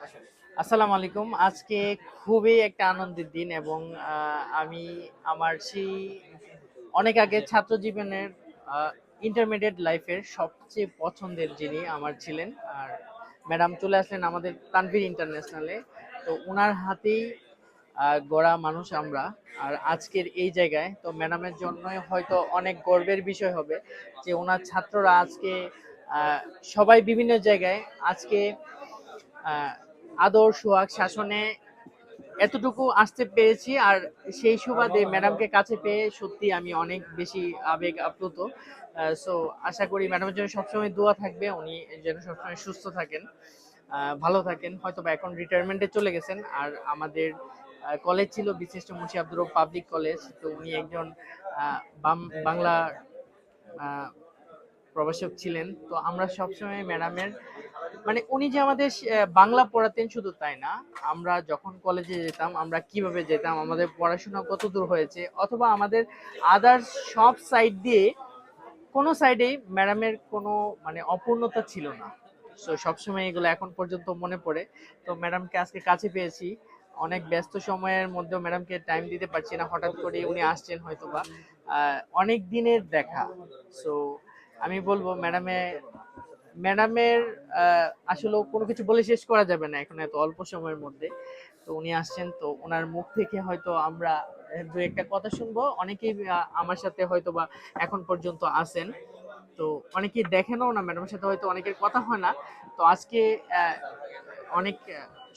আসসালামু আলাইকুম। আজকে খুবই একটা আনন্দের দিন এবং আমি আমার সেই অনেক আগে ছাত্র জীবনের ইন্টারমিডিয়েট লাইফের সবচেয়ে পছন্দের যিনি আমার ছিলেন, আর ম্যাডাম চলে আসলেন আমাদের তানভীর ইন্টারন্যাশনালে তো ওনার হাতেই গড়া মানুষ আমরা, আর আজকের এই জায়গায়। তো ম্যাডামের জন্য হয়তো অনেক গর্বের বিষয় হবে যে ওনার ছাত্ররা আজকে সবাই বিভিন্ন জায়গায় আজকে আদর সোহাগ শাসনে এতটুকু আসতে পেরেছি আর সেই সুবাদে ম্যাডামকে কাছে পেয়ে সত্যি আমি অনেক বেশি আবেগ আপ্লুত। সো আশা করি ম্যাডামের জন্য সবসময় দোয়া থাকবে, উনি যেন সবসময় সুস্থ থাকেন ভালো থাকেন। হয়তো বা এখন রিটায়ারমেন্টে চলে গেছেন আর আমাদের কলেজ ছিল বিশিষ্ট মুন্সি আব্দুর পাবলিক কলেজ তো উনি একজন বাংলা প্রভাষক ছিলেন। তো আমরা সবসময় ম্যাডামের মানে উনি যে আমাদের বাংলা পড়াতেন শুধু তাই না আমরা যখন কলেজে যেতাম আমরা কীভাবে যেতাম আমাদের পড়াশোনা কত দূর হয়েছে অথবা আমাদের আদার্স সব সাইড দিয়ে কোনো সাইডেই ম্যাডামের কোনো মানে অপূর্ণতা ছিল না। সো সবসময় এগুলো এখন পর্যন্ত মনে পড়ে। তো ম্যাডামকে আজকে কাছে পেয়েছি। অনেক ব্যস্ত সময়ের মধ্যে ম্যাডামকে টাইম দিতে পারছি না। হঠাৎ করে উনি আসছেন হয়তোবা। আহ, অনেক দিনের দেখা। সো আমি বলব ম্যাডামে ম্যাডামের আসলে কোনো কিছু বলে শেষ করা যাবে না এখন এত অল্প সময়ের মধ্যে। তো উনি আসছেন, তো ওনার মুখ থেকে হয়তো আমরা দু একটা কথা শুনব। অনেকেই আমার সাথে হয়তো বা এখন পর্যন্ত আছেন। তো অনেকেই দেখেনও না, ম্যাডামের সাথে হয়তো অনেকের কথা হয় না। তো আজকে অনেক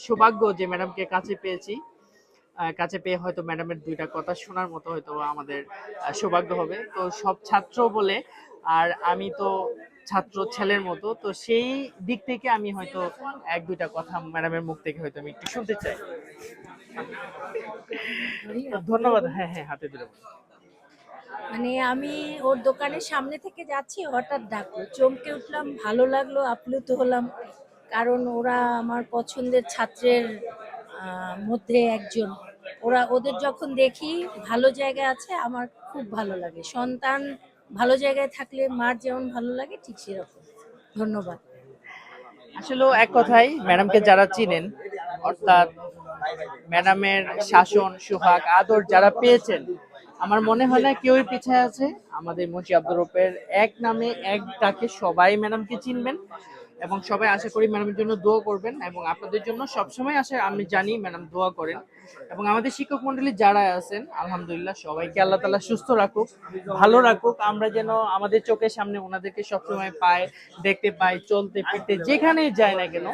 সৌভাগ্য যে ম্যাডামকে কাছে পেয়েছি। কাছে পেয়ে হয়তো ম্যাডামের দুইটা কথা শোনার মতো হয়তো আমাদের সৌভাগ্য হবে। তো সব ছাত্র বলে, আর আমি তো ছাত্র ছেলের মতো। তো সেই দিক থেকে আমি হয়তো এক, দুইটা কথা ম্যাডামের মুখ থেকে হয়তো আমি একটু শুনতে চাই। ধন্যবাদ। হ্যাঁ হ্যাঁ হাতে দিলাম। মানে আমি ওর দোকানের সামনে থেকে যাচ্ছি, হঠাৎ ডাকলো, চমকে উঠলাম, ভালো লাগল, আপ্লুত হলাম। কারণ ওরা আমার পছন্দের ছাত্রের মধ্যে একজন। ওরা, ওদের যখন দেখি ভালো জায়গা আছে, আমার খুব ভালো লাগে। সন্তান ভালো জায়গায় থাকলে মার যেমন ভালো লাগে, ঠিক সেরকম। ধন্যবাদ। আসলে এক কথাই ম্যাডামকে যারা চিনেন, অর্থাৎ ম্যাডামের শাসন, সুহাগ, আদর যারা পেয়েছেন, আমার মনে হয় না কেউই পিছায় আছে। আমাদের মুন্সি আব্দুর রূপের এক নামে এক ডাকে সবাই ম্যাডামকে চিনবেন। এবং সবাই আশা করি ম্যাডামের জন্য দোয়া করবেন এবং আপনাদের জন্য সবসময় আসে আমি জানি ম্যাডাম দোয়া করেন। এবং আমাদের শিক্ষক মন্ডলী যারা আছেন, আলহামদুলিল্লাহ সবাইকে আল্লাহ তালা সুস্থ রাখুক, ভালো রাখুক। আমরা যেন আমাদের চোখের সামনে ওনাদেরকে সবসময় পাই, দেখতে পাই, চলতে ফিরতে যেখানেই যায় না কেন,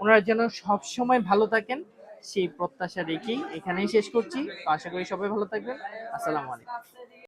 ওনারা যেন সবসময় ভালো থাকেন। সেই প্রত্যাশা রেখেই এখানেই শেষ করছি। আশা করি সবাই ভালো থাকবেন। আসসালামু আলাইকুম।